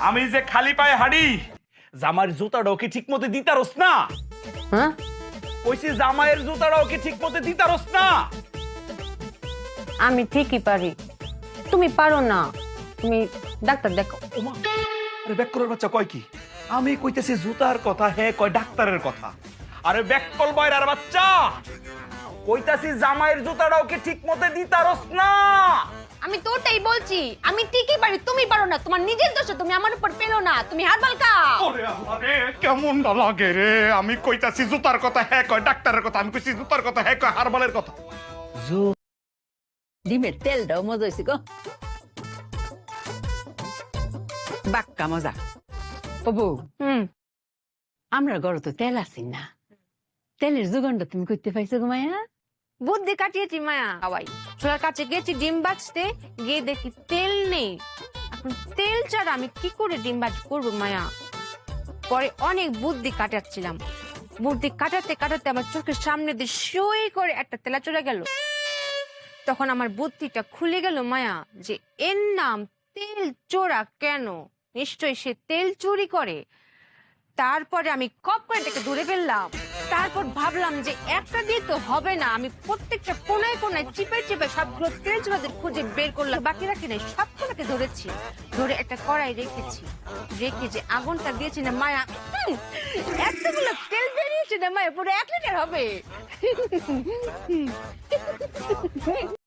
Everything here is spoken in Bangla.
আমি যে খালি পায়ে হাঁড়ি জামার জুতাটাও কি ঠিক মতো দিতারস না? হ্যাঁ? কইছি জামাইয়ের জুতাটাও কি ঠিক মতো দিতারস না? আমি ঠিকই পারি। তুমি পারো না। তুমি ডাক্তার দেখো। ওমা আরে ব্যাককলের বাচ্চা কয় কি? আমি কইতেছি জুতার কথা হে কয় ডাক্তারের কথা। আরে ব্যাককল বয়রার বাচ্চা কইতাছি জামাইয়ের জুতাটাও কি ঠিক মতো দিতারস না? আমি তো ওটাই বলছি। আমি ঠিকই পারি তুমি পারো না। তোমার নিজের দোষে তুমি আমার উপর পেল না। তুমি ওরে আল্লাহ রে কেমন না লাগে রে? আমি কইতাছি জুতার কথা হে কয় ডাক্তারের কথা। আমি কইছি জুতার কথা হে কয় হারবালের কথা। ডিমের তেলটাও মজা হয়েছে গো। বাক্কা মজা। ও বউ হুম। আমরা ঘরে তো তেল আছি না। তেলের যোগানটা তুমি করতে পাইছো গো মায়া? বুদ্ধি কাটিয়েছি মায়া। হাওয়াই। চুলার কাছে গেছি ডিম বাজতে গিয়ে দেখি তেল নেই। এখন তেল ছাড়া আমি কি করে ডিম বাজ করব মায়া? পরে অনেক বুদ্ধি কাটাচ্ছিলাম। বুদ্ধি কাটাতে কাটাতে আমার চোখের সামনে দিয়ে সই করে একটা তেলা চলে গেল। তখন আমার বুদ্ধিটা খুলে গেল মায়া যে এর নাম তেল চোরা কেন? নিশ্চয়ই সে তেল চুরি করে। তারপরে আমি কপ করে এটাকে ধরে ফেললাম। তারপর ভাবলাম যে একটা দিয়ে তো হবে না। আমি প্রত্যেকটা কোনায় কোনায় চিপে চিপে সবগুলো তেল চোরাদের খুঁজে বের করলাম। বাকি রাখি নাই সবগুলোকে ধরেছি। ধরে একটা কড়াই রেখেছি। রেখে যে আগুনটা দিয়েছি না, মায়া। এতগুলো তেল বেরিয়েছে না, মায়া। পুরো এক লিটার হবে।